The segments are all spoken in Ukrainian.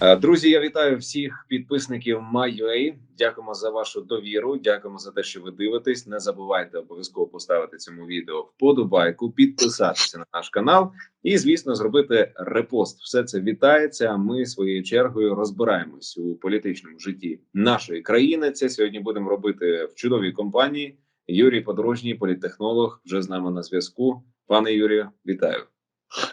Е, Друзі, я вітаю всіх підписників MyUA. Дякуємо за вашу довіру. Дякуємо за те, що ви дивитесь. Не забувайте обов'язково поставити цьому відео вподобайку, підписатися на наш канал і, звісно, зробити репост. Все це вітається. а Ми своєю чергою розбираємось у політичному житті нашої країни. Це сьогодні будемо робити в чудовій компанії. Юрій Подорожній, політтехнолог, вже з нами на зв'язку. Пане Юрію, вітаю.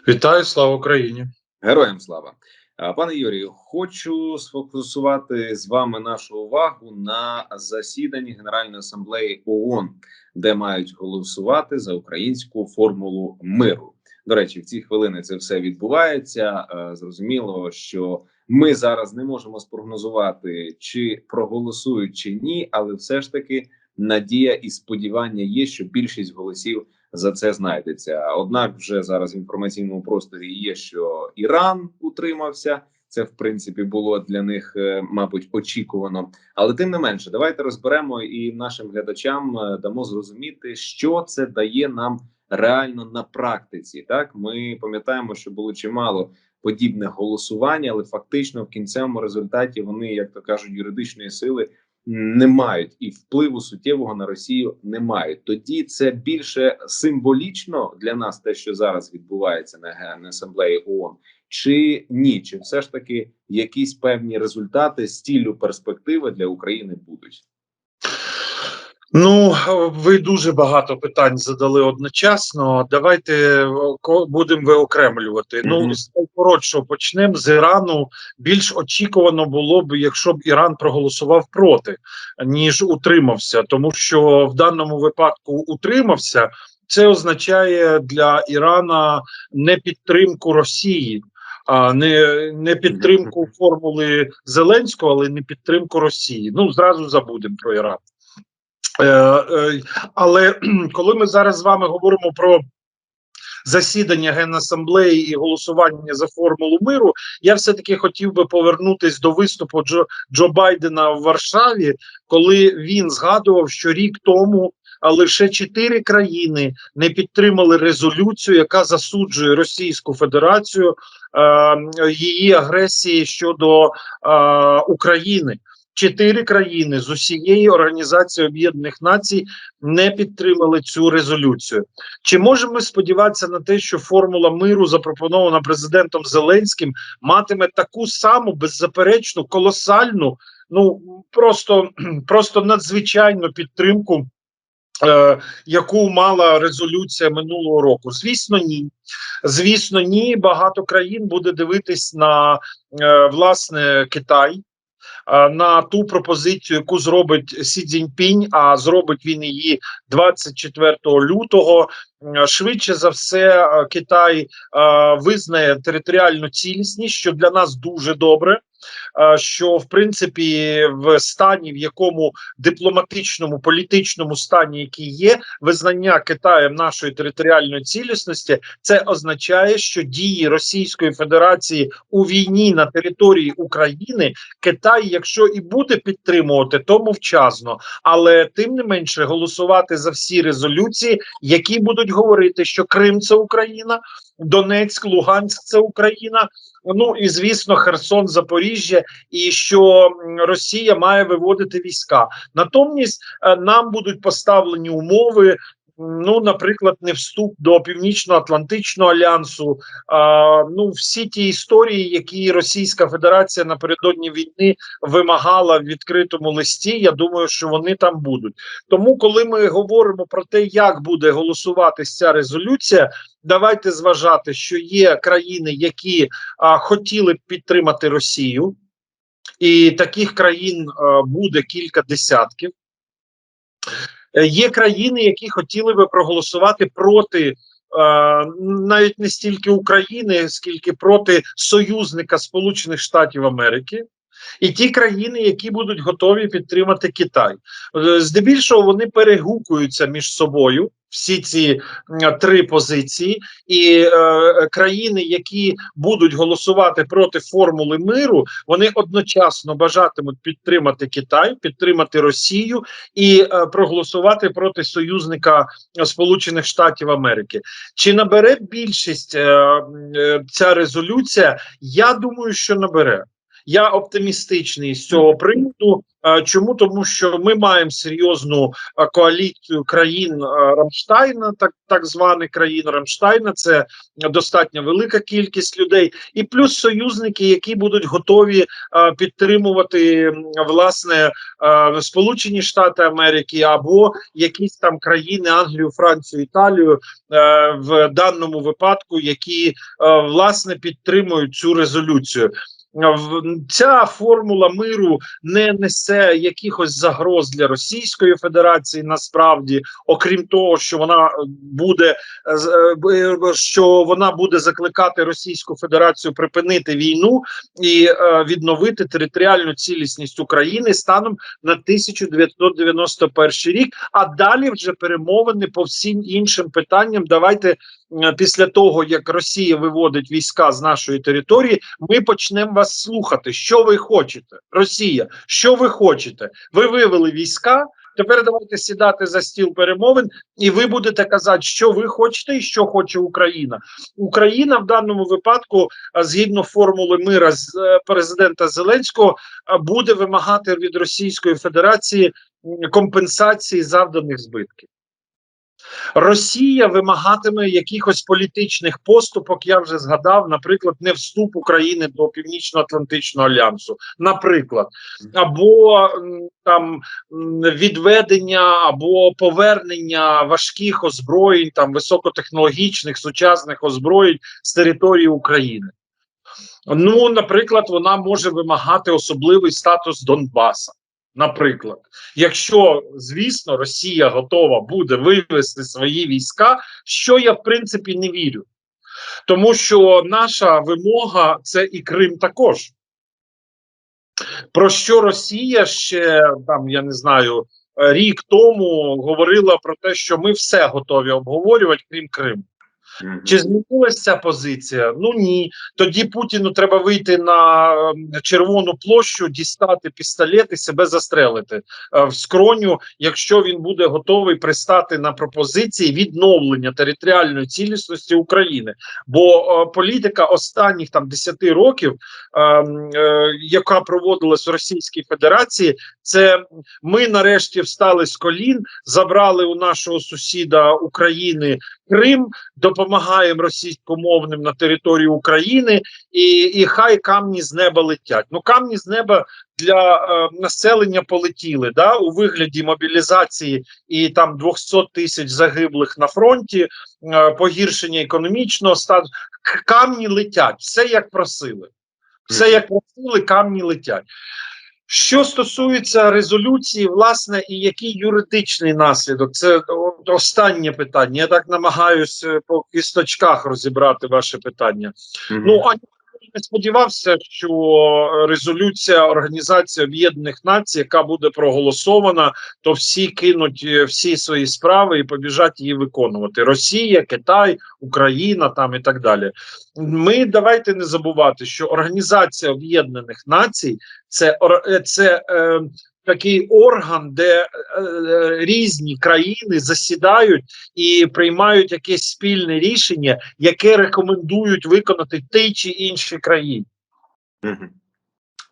Вітаю, слава Україні! Героям слава. А, Пане Юрію, хочу сфокусувати з вами нашу увагу на засіданні Генеральної асамблеї ООН, де мають голосувати за українську формулу миру. До речі, в ці хвилини це все відбувається. Е, Зрозуміло, що ми зараз не можемо спрогнозувати, чи проголосують чи ні, але все ж таки надія і сподівання є, що більшість голосів за це знайдеться. Однак, вже зараз в інформаційному просторі є, що Іран утримався. Це в принципі було для них, е, мабуть, очікувано. Але тим не менше, давайте розберемо і нашим глядачам е, дамо зрозуміти, що це дає нам реально на практиці. Так ми пам'ятаємо, що було чимало подібних голосувань, але фактично в кінцевому результаті вони, як то кажуть, юридичної сили не мають і впливу суттєвого на Росію не мають. Тоді це більше символічно для нас, те, що зараз відбувається на Генеральній асамблеї ООН, чи ні? Чи все ж таки якісь певні результати стілю перспективи для України будуть? Ну, ви дуже багато питань задали одночасно. Давайте будемо виокремлювати. Мгм. Ну, з найкоротшого почнемо з Ірану. Більш очікувано було б, якщо б Іран проголосував проти, ніж утримався, тому що в даному випадку утримався. Це означає для Ірана не підтримку Росії, а не, не підтримку формули Зеленського, але не підтримку Росії. Ну зразу забудемо про Іран. Е, е, але коли ми зараз з вами говоримо про засідання Генасамблеї і голосування за формулу миру, я все-таки хотів би повернутись до виступу Джо, Джо Байдена в Варшаві, коли він згадував, що рік тому. Лише чотири країни не підтримали резолюцію, яка засуджує Російську Федерацію е, її агресії щодо е, України. Чотири країни з усієї Організації Об'єднаних Націй не підтримали цю резолюцію. Чи можемо ми сподіватися на те, що формула миру, запропонована президентом Зеленським, матиме таку саму беззаперечну, колосальну, ну просто, просто надзвичайну підтримку? Е, яку мала резолюція минулого року? Звісно, ні. Звісно, ні. Багато країн буде дивитись на е, власне Китай, на ту пропозицію, яку зробить Сі Цзіньпінь, а зробить він її 24 лютого. Швидше за все, е, Китай е, визнає територіальну цілісність, що для нас дуже добре. е, Що в принципі в стані, в якому дипломатичному політичному стані, який є, визнання Китаєм нашої територіальної цілісності, це означає, що дії Російської Федерації у війні на території України Китай, якщо і буде підтримувати, то мовчазно, але тим не менше голосувати за всі резолюції, які будуть говорити, що Крим це Україна, Донецьк, Луганськ це Україна. Ну і звісно, Херсон, Запоріжжя, і що Росія має виводити війська. Натомість е, нам будуть поставлені умови. Ну, наприклад, не вступ до Північно-Атлантичного альянсу. А, ну, всі ті історії, які Російська Федерація напередодні війни вимагала в відкритому листі. Я думаю, що вони там будуть. Тому, коли ми говоримо про те, як буде голосуватись ця резолюція, давайте зважати, що є країни, які а, хотіли б підтримати Росію, і таких країн а, буде кілька десятків. Е, Є країни, які хотіли би проголосувати проти. е, Навіть не стільки України, скільки проти союзника Сполучених Штатів Америки, і ті країни, які будуть готові підтримати Китай. Е, Здебільшого вони перегукуються між собою. Всі ці три позиції, і е, країни, які будуть голосувати проти формули миру, вони одночасно бажатимуть підтримати Китай, підтримати Росію і е, проголосувати проти союзника Сполучених Штатів Америки. Чи набере більшість е, е, ця резолюція? Я думаю, що набере. Я оптимістичний з цього приводу. Чому тому, що ми маємо серйозну коаліцію країн Рамштайна, так так званих країн Рамштайна, це достатньо велика кількість людей, і плюс союзники, які будуть готові підтримувати власне Сполучені Штати Америки або якісь там країни Англію, Францію, Італію в даному випадку, які власне підтримують цю резолюцію. Ця формула миру не несе якихось загроз для Російської Федерації насправді, окрім того, що вона буде е, з- е, що вона буде закликати Російську Федерацію припинити війну і е, відновити територіальну цілісність України станом на 1991 рік. А далі вже перемовини по всім іншим питанням. Давайте е, після того як Росія виводить війська з нашої території, ми почнемо вас слухати. Що ви хочете, Росія? Що ви хочете? Ви вивели війська. Тепер давайте сідати за стіл перемовин, і ви будете казати, що ви хочете і що хоче Україна. Україна в даному випадку, а, згідно формули мира з е, президента Зеленського, буде вимагати від Російської Федерації компенсації завданих збитків. Росія вимагатиме якихось політичних поступок. Я вже згадав, наприклад, не вступ України до Північно-Атлантичного альянсу, наприклад, або там відведення або повернення важких озброєнь, там високотехнологічних сучасних озброєнь з території України. Ну, наприклад, вона може вимагати особливий статус Донбаса. Наприклад, якщо звісно Росія готова буде вивести свої війська, що я в принципі не вірю, тому що наша вимога це і Крим також. Про що Росія ще там, я не знаю, рік тому говорила про те, що ми все готові обговорювати, крім Криму. Чи змінилася ця позиція? Ну ні. Тоді Путіну треба вийти на ем, червону площу, дістати пістолет і себе застрелити е, в скроню, якщо він буде готовий пристати на пропозиції відновлення територіальної цілісності України. Бо е, політика останніх там 10 років, ем, е, яка проводилась в Російській Федерації, це ми нарешті встали з колін, забрали у нашого сусіда України Крим, допомагаємо російськомовним на території України, і, і хай камні з неба летять. Ну камні з неба для е, населення полетіли да, у вигляді мобілізації і там 200 тисяч загиблих на фронті, е, погіршення економічного статусу. Камні летять, все як просили. Все як просили, камні летять. Що стосується резолюції, власне, і який юридичний наслідок, це останнє питання. Я так намагаюся по кісточках розібрати ваше питання. Мгм. Ну а я не сподівався, що резолюція Організації Об'єднаних Націй, яка буде проголосована, то всі кинуть е, всі свої справи і побіжать її виконувати. Росія, Китай, Україна там і так далі. Ми давайте не забувати, що Організація Об'єднаних Націй це е, це. Е, Такий орган, де е, е, різні країни засідають і приймають якесь спільне рішення, яке рекомендують виконати тій чи. Мгм.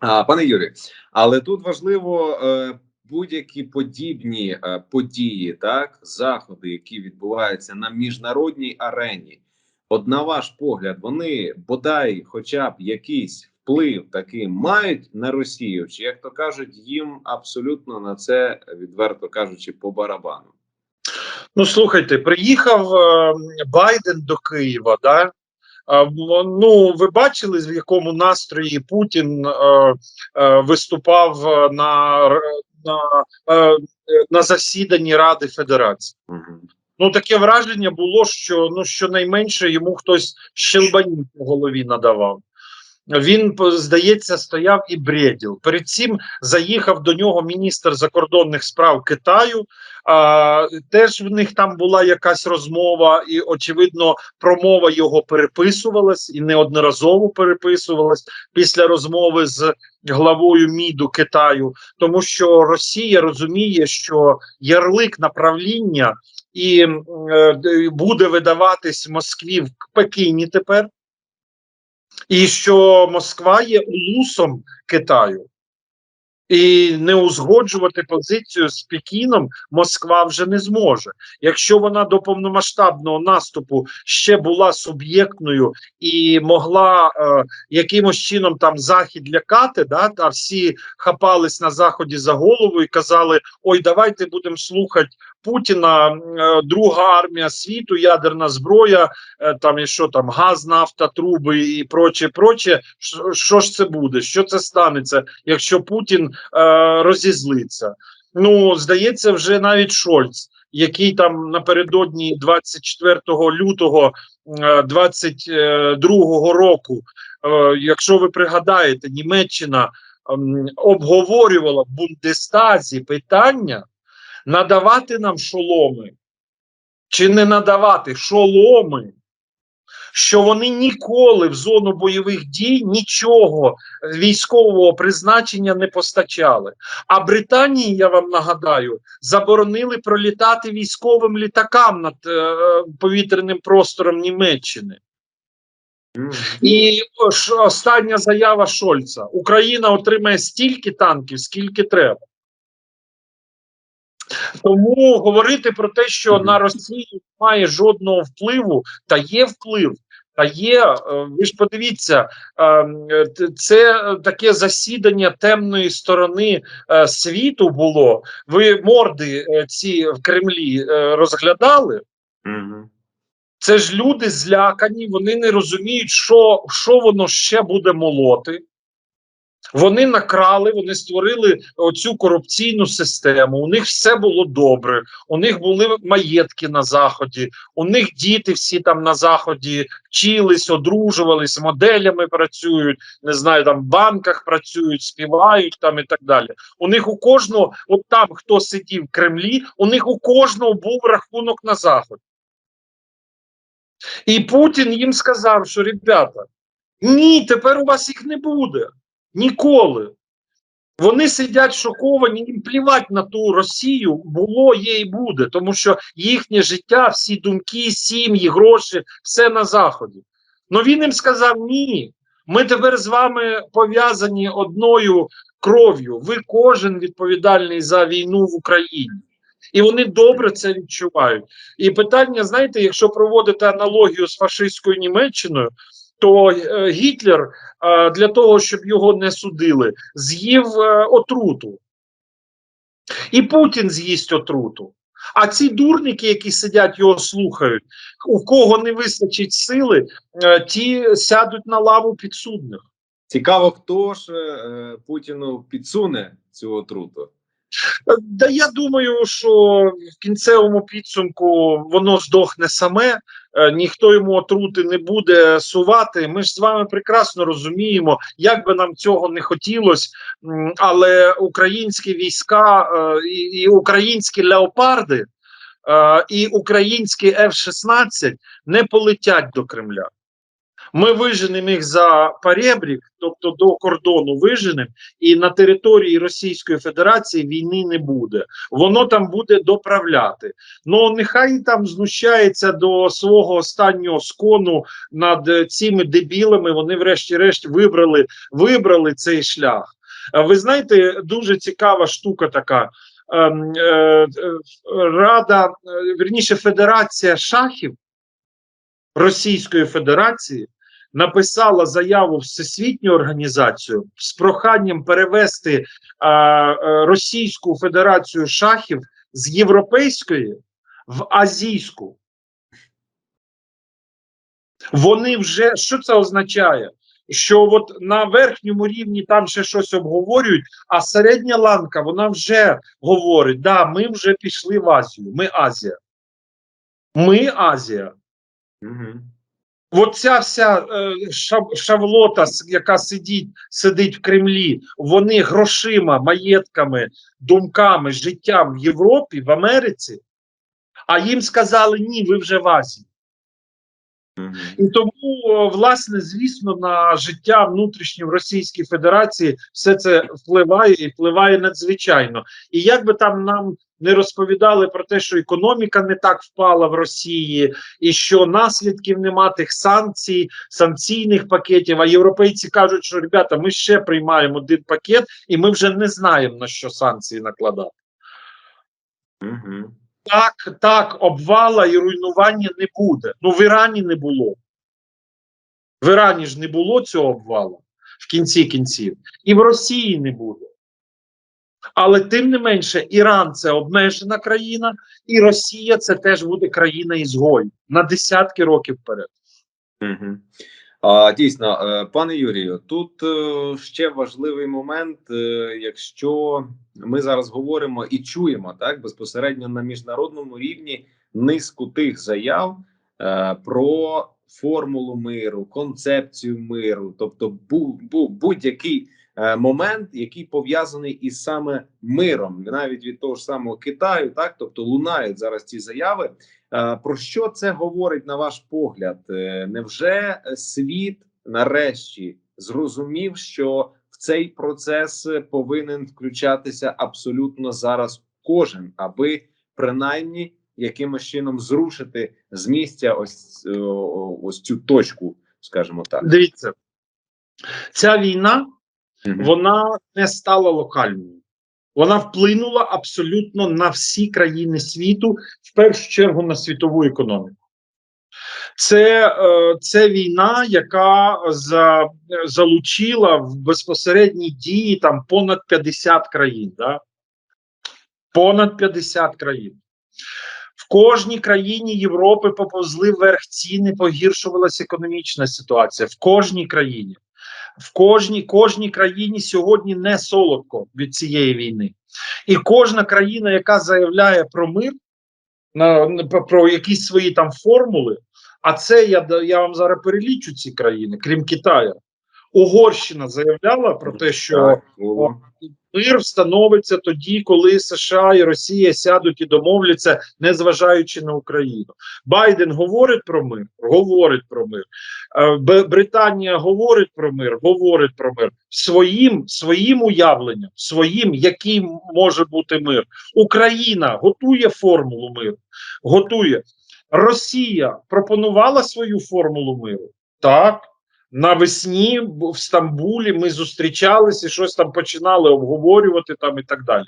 А, пане Юрію, але тут важливо е, будь-які подібні е, події, так заходи, які відбуваються на міжнародній арені. От на ваш погляд, вони бодай, хоча б якийсь вплив такий мають на Росію, чи як то кажуть, їм абсолютно на це відверто кажучи по барабану. Ну слухайте, приїхав е, Байден до Києва. Да? Ну, ви бачили, в якому настрої Путін е, е, виступав на, на, на засіданні Ради Федерації. Мгм. Ну, таке враження було, що ну щонайменше йому хтось щелбанів по голові надавав. Він, здається, стояв і бредів. Перед цим заїхав до нього міністр закордонних справ Китаю. А, теж в них там була якась розмова, і, очевидно, промова його переписувалась і неодноразово переписувалась після розмови з главою МІДу Китаю, тому що Росія розуміє, що ярлик направління і е, буде видаватись Москві в Пекіні тепер. І що Москва є улусом Китаю. І не узгоджувати позицію з Пекіном Москва вже не зможе. Якщо вона до повномасштабного наступу ще була суб'єктною і могла е, якимось чином там захід лякати, да, та всі хапались на заході за голову і казали: Ой, давайте будемо слухати Путіна, е, друга армія світу, ядерна зброя, е, там і що там, газ, нафта, труби і проче, проче. Що, ж це буде? Що це станеться, якщо Путін е, розізлиться? Ну, здається, вже навіть Шольц, який там напередодні 24 лютого е, 22 року, е, якщо ви пригадаєте, Німеччина ем, обговорювала в Бундестазі питання надавати нам шоломи чи не надавати шоломи, що вони ніколи в зону бойових дій нічого військового призначення не постачали. А Британії, я вам нагадаю, заборонили пролітати військовим літакам над е, повітряним простором Німеччини. Мгм. І остання заява Шольца: Україна отримає стільки танків, скільки треба. Тому говорити про те, що на Росію немає жодного впливу, та є вплив. Та є, е, ви ж подивіться, е, це таке засідання темної сторони е, світу було. Ви морди ці в Кремлі розглядали? Мгм. Це ж люди злякані, вони не розуміють, що, що воно ще буде молоти. Вони накрали, вони створили оцю корупційну систему. У них все було добре. У них були маєтки на заході, у них діти всі там на заході вчились, одружувались, моделями працюють, не знаю, там в банках працюють, співають там і так далі. У них у кожного, от там хто сидів в Кремлі, у них у кожного був рахунок на заході. І Путін їм сказав, що ребята, ні, тепер у вас їх не буде. Ніколи. Вони сидять шоковані, їм плівать на ту Росію, було, є і буде, тому що їхнє життя, всі думки, сім'ї, гроші, все на Заході. Ну він їм сказав: ні, ми тепер з вами пов'язані одною кров'ю. Ви кожен відповідальний за війну в Україні. І вони добре це відчувають. І питання, знаєте, якщо проводити аналогію з фашистською Німеччиною, то е, Гітлер е, для того, щоб його не судили, з'їв е, отруту. І Путін з'їсть отруту. А ці дурники, які сидять, його слухають, у кого не вистачить сили, ті сядуть на лаву підсудних. Цікаво, хто ж Путіну підсуне цю отруту. Да я думаю, що в кінцевому підсумку воно здохне саме, е, ніхто йому отрути не буде сувати. Ми ж з вами прекрасно розуміємо, як би нам цього не хотілося, але українські війська е, і, українські леопарди, е, і українські F-16 не полетять до Кремля. Ми виженемо їх за перебрік, тобто до кордону виженемо, і на території Російської Федерації війни не буде. Воно там буде доправляти. Ну нехай там знущається до свого останнього скону над цими дебілами. Вони, врешті-решт, вибрали, вибрали цей шлях. Ви знаєте, дуже цікава штука така. Ем, е, Рада, е, верніше, Федерація шахів Російської Федерації написала заяву Всесвітню організацію з проханням перевести а, е, Російську Федерацію шахів з європейської в азійську. Вони вже що це означає? Що от на верхньому рівні там ще щось обговорюють, а середня ланка вона вже говорить: да, ми вже пішли в Азію. Ми Азія. Ми Азія. Угу. От ця вся е, шавлота, яка сидить, сидить в Кремлі, вони грошима, маєтками, думками, життям в Європі, в Америці, а їм сказали ні, ви вже в Азії. Угу. І тому, власне, звісно, на життя внутрішнє в Російській Федерації все це впливає і впливає надзвичайно. І як би там нам не розповідали про те, що економіка не так впала в Росії, і що наслідків нема тих санкцій, санкційних пакетів. А європейці кажуть, що ребята, ми ще приймаємо один пакет, і ми вже не знаємо на що санкції накладати. Угу. Так, так, обвала і руйнування не буде. Ну в Ірані не було. В Ірані ж не було цього обвалу в кінці кінців, і в Росії не буде. Але тим не менше, Іран це обмежена країна, і Росія це теж буде країна ізгой на десятки років вперед. Угу. А, дійсно, е, пане Юрію, тут е, ще важливий момент, е, якщо ми зараз говоримо і чуємо так безпосередньо на міжнародному рівні низку тих заяв про формулу миру, концепцію миру, тобто бу, бу, будь-який момент, який пов'язаний із саме миром, навіть від того ж самого Китаю, так тобто лунають зараз ці заяви. Е, Про що це говорить на ваш погляд? Е, Невже світ нарешті зрозумів, що в цей процес повинен включатися абсолютно зараз кожен, аби принаймні якимось чином зрушити з місця ось, е, ось цю точку, скажімо так. Дивіться, ця війна. Вона не стала локальною. Вона вплинула абсолютно на всі країни світу, в першу чергу на світову економіку. Це, е, це війна, яка за, залучила в безпосередній дії там понад 50 країн. Да? Понад 50 країн. В кожній країні Європи поповзли вверх ціни, погіршувалася економічна ситуація. В кожній країні. В кожній, кожній країні сьогодні не солодко від цієї війни. І кожна країна, яка заявляє про мир, на, про- якісь свої там формули, а це я, я вам зараз перелічу ці країни, крім Китаю. Угорщина заявляла про те, що. Мир встановиться тоді, коли США і Росія сядуть і домовляться, незважаючи на Україну. Байден говорить про мир, говорить про мир. Е, Британія говорить про мир, говорить про мир своїм своїм уявленням, своїм, який може бути мир. Україна готує формулу миру, готує. Росія пропонувала свою формулу миру. Так. Навесні в Стамбулі ми зустрічалися, щось там починали обговорювати там і так далі.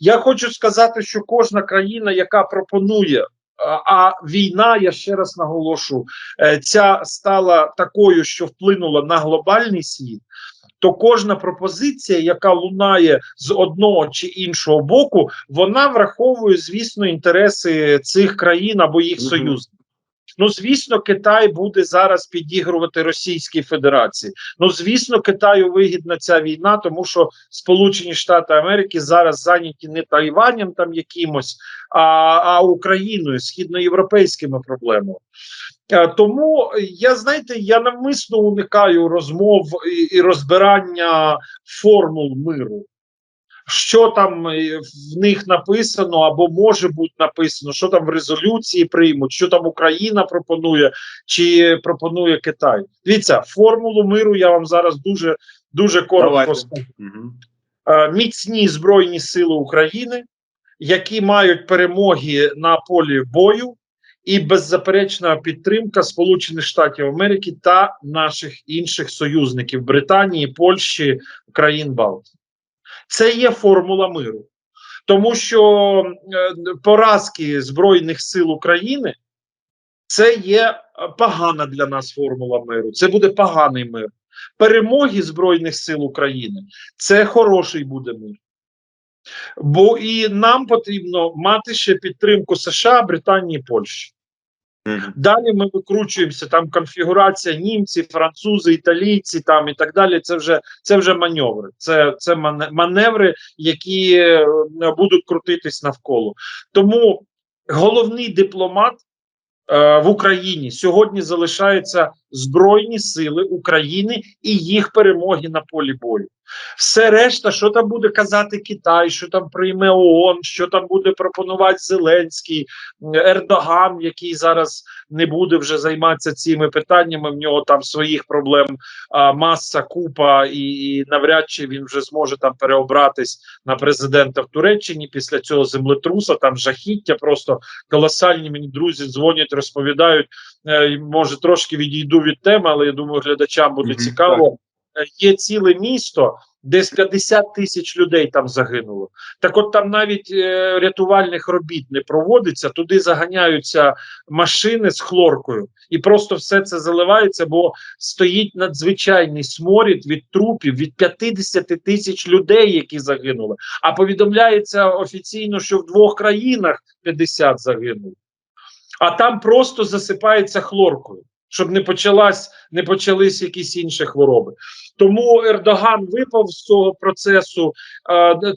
Я хочу сказати, що кожна країна, яка пропонує, а, війна, я ще раз наголошу, е, ця стала такою, що вплинула на глобальний світ. То кожна пропозиція, яка лунає з одного чи іншого боку, вона враховує, звісно, інтереси цих країн або їх союзників. Ну, звісно, Китай буде зараз підігрувати Російській Федерації. Ну, звісно, Китаю вигідна ця війна, тому що Сполучені Штати Америки зараз зайняті не Тайванем там якимось, а, а Україною, східноєвропейськими проблемами. Е, Тому я знаєте, я навмисно уникаю розмов і, і розбирання формул миру. Що там е, в них написано або може бути написано, що там в резолюції приймуть, що там Україна пропонує, чи пропонує Китай. Дивіться, формулу миру я вам зараз дуже дуже коротко скажу. Е, Міцні збройні сили України, які мають перемоги на полі бою, і беззаперечна підтримка Сполучених Штатів Америки та наших інших союзників Британії, Польщі, країн Балтії. Це є формула миру, тому що е, поразки Збройних сил України це є е, погана для нас формула миру. Це буде поганий мир. Перемоги Збройних сил України це хороший буде мир. Бо і нам потрібно мати ще підтримку США, Британії, Польщі. Далі ми викручуємося. Там конфігурація німці, французи, італійці, там і так далі. Це вже це вже маневри. Це це маневри, які е, будуть крутитись навколо. Тому головний дипломат е, в Україні сьогодні залишаються Збройні Сили України і їх перемоги на полі бою. Все решта, що там буде казати Китай, що там прийме ООН, що там буде пропонувати Зеленський, Ердоган, який зараз не буде вже займатися цими питаннями. В нього там своїх проблем а, маса, купа, і, і навряд чи він вже зможе там переобратись на президента в Туреччині після цього землетруса. Там жахіття, просто колосальні мені друзі дзвонять, розповідають. Е, може трошки відійду від теми, але я думаю, глядачам буде Мгм, цікаво. Е, Є ціле місто, десь 50 тисяч людей там загинуло. Так, от там навіть е, рятувальних робіт не проводиться. Туди заганяються машини з хлоркою, і просто все це заливається, бо стоїть надзвичайний сморід від трупів від 50 тисяч людей, які загинули. А повідомляється офіційно, що в двох країнах 50 загинуло. А там просто засипається хлоркою, щоб не почалась, не почались якісь інші хвороби. Тому Ердоган випав з цього процесу.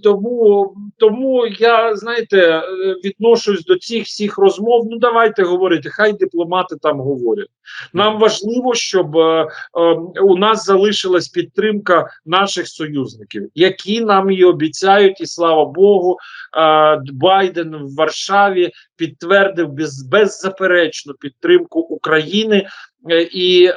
Тому, тому я знаєте, е, відношусь до цих всіх розмов. Ну давайте говорити, хай дипломати там говорять. Нам важливо, щоб е, е, у нас залишилась підтримка наших союзників, які нам її обіцяють, і слава Богу, е, Байден в Варшаві підтвердив без, беззаперечну підтримку України. Е, І е,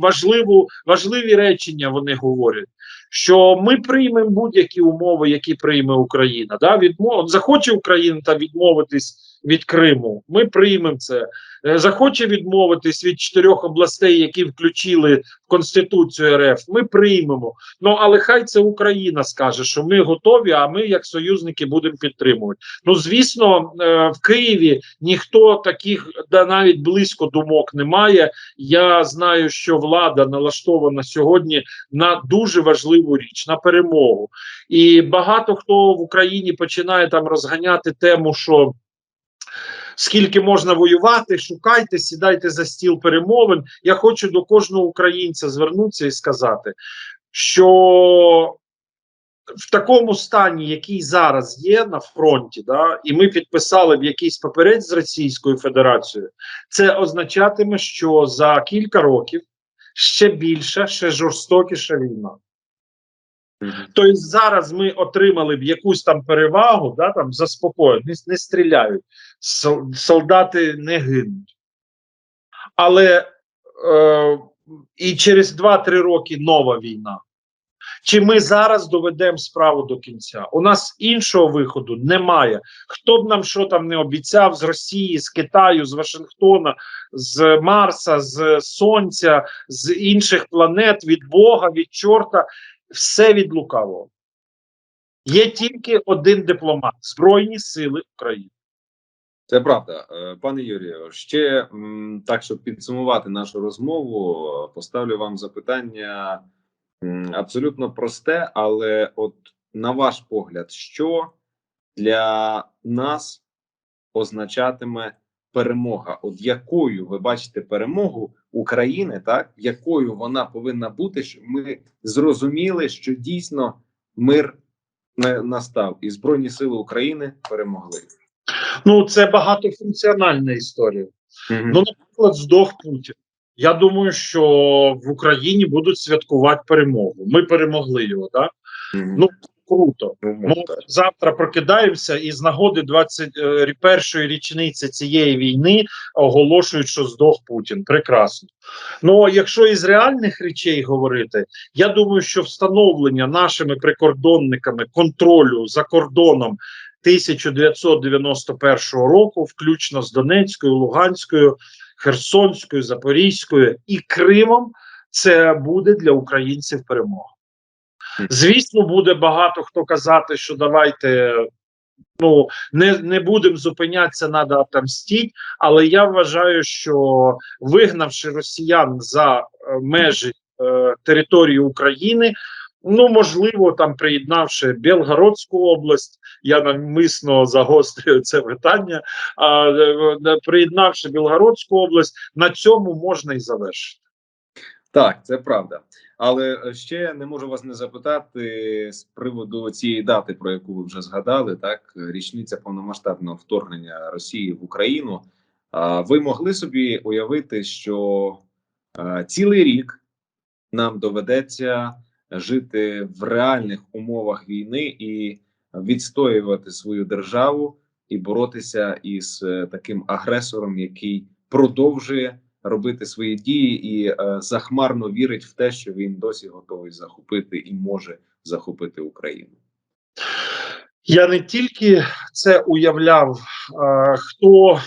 важливу, важливі речення вони говорять, що ми приймемо будь-які умови, які прийме Україна. Да? Відмов... Захоче Україна та відмовитись від Криму. Ми приймемо це. Е, Захоче відмовитись від чотирьох областей, які включили в Конституцію РФ. Ми приймемо. Ну але хай це Україна скаже, що ми готові, а ми, як союзники, будемо підтримувати. Ну звісно, е, в Києві ніхто таких да навіть близько думок немає. Я знаю, що влада налаштована сьогодні на дуже важливу річ на перемогу, і багато хто в Україні починає там розганяти тему, що. Скільки можна воювати, шукайте, сідайте за стіл перемовин. Я хочу до кожного українця звернутися і сказати, що в такому стані, який зараз є на фронті, да, і ми підписали в якийсь паперець з Російською Федерацією, це означатиме, що за кілька років ще більша, ще жорстокіша війна. Тобто зараз ми отримали б якусь там перевагу, да, там заспокоєння, не, не стріляють, сол- солдати не гинуть. Але е, і через 2-3 роки нова війна. Чи ми зараз доведемо справу до кінця? У нас іншого виходу немає. Хто б нам що там не обіцяв з Росії, з Китаю, з Вашингтона, з Марса, з Сонця, з інших планет, від Бога, від чорта, все від лукавого. Є тільки один дипломат Збройні Сили України. Це правда, Е, пане Юрію. Ще так, щоб підсумувати нашу розмову, поставлю вам запитання абсолютно просте, але от на ваш погляд, що для нас означатиме перемога? От якою ви бачите перемогу України, так якою вона повинна бути, щоб ми зрозуміли, що дійсно мир не настав, і Збройні Сили України перемогли. Ну, це багатофункціональна історія. Мгм. Ну, наприклад, здох Путін. Я думаю, що в Україні будуть святкувати перемогу. Ми перемогли його, так? Мгм. Ну, круто. Ну, Ми завтра прокидаємося і з нагоди 21-ї річниці цієї війни оголошують, що здох Путін. Прекрасно. Ну якщо із реальних речей говорити, я думаю, що встановлення нашими прикордонниками контролю за кордоном 1991 року, включно з Донецькою, Луганською, Херсонською, Запорізькою і Кримом, це буде для українців перемога. Звісно, буде багато хто казати, що давайте ну не, не будемо зупинятися, треба отомстити, але я вважаю, що вигнавши росіян за е, межі е, території України. Ну, можливо, там приєднавши Білгородську область, я навмисно загострюю це питання. А е, е, приєднавши Білгородську область, на цьому можна і завершити. Так, це правда. Але е, ще не можу вас не запитати з приводу цієї дати, про яку ви вже згадали, так річниця повномасштабного вторгнення Росії в Україну. Ви могли собі уявити, що е, цілий рік нам доведеться жити в реальних умовах війни і відстоювати свою державу і боротися із е, таким агресором, який продовжує робити свої дії і е, захмарно вірить в те, що він досі готовий захопити і може захопити Україну. Я не тільки це уявляв, а, хто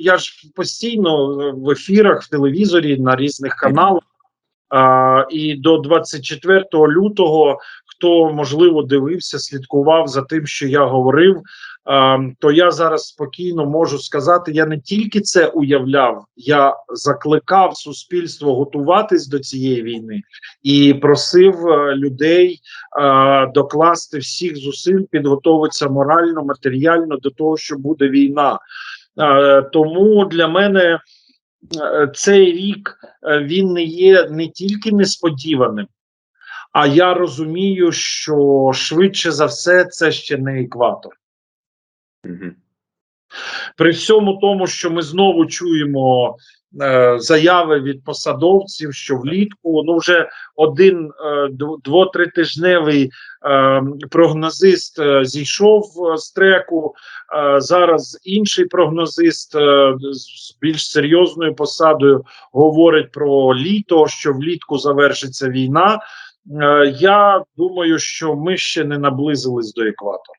я ж постійно в ефірах, в телевізорі на різних каналах. А, і до 24 лютого, хто можливо дивився, слідкував за тим, що я говорив, то я зараз спокійно можу сказати: я не тільки це уявляв, я закликав суспільство готуватись до цієї війни і просив е, людей е, докласти всіх зусиль, підготуватися морально, матеріально до того, що буде війна. Е, тому для мене цей рік він не є не тільки несподіваним, а я розумію, що швидше за все це ще не екватор. При всьому тому, що ми знову чуємо е, заяви від посадовців, що влітку ну вже один е, дв- дво-тритижневий е, прогнозист е, зійшов е, з треку. Е, зараз інший прогнозист е, з більш серйозною посадою говорить про літо, що влітку завершиться війна. Е, я думаю, що ми ще не наблизились до екватора.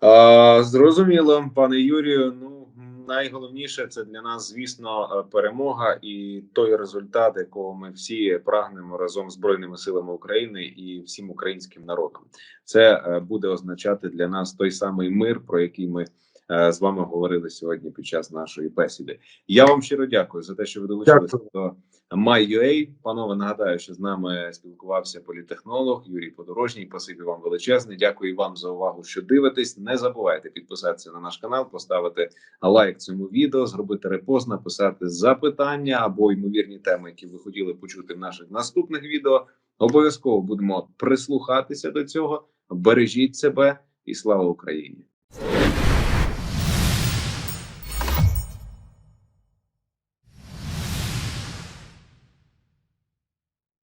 А, зрозуміло, пане Юрію. Ну найголовніше це для нас, звісно, е, перемога і той результат, якого ми всі прагнемо разом з збройними силами України і всім українським народом. Це е, буде означати для нас той самий мир, про який ми е, з вами говорили сьогодні під час нашої бесіди. Я вам щиро дякую за те, що ви долучилися до My.ua. Панове, нагадаю, що з нами спілкувався політехнолог Юрій Подорожній. Спасибі вам величезне. Дякую вам за увагу, що дивитесь. Не забувайте підписатися на наш канал, поставити лайк цьому відео, зробити репост, написати запитання або ймовірні теми, які ви хотіли почути в наших наступних відео. Обов'язково будемо прислухатися до цього. Бережіть себе і слава Україні!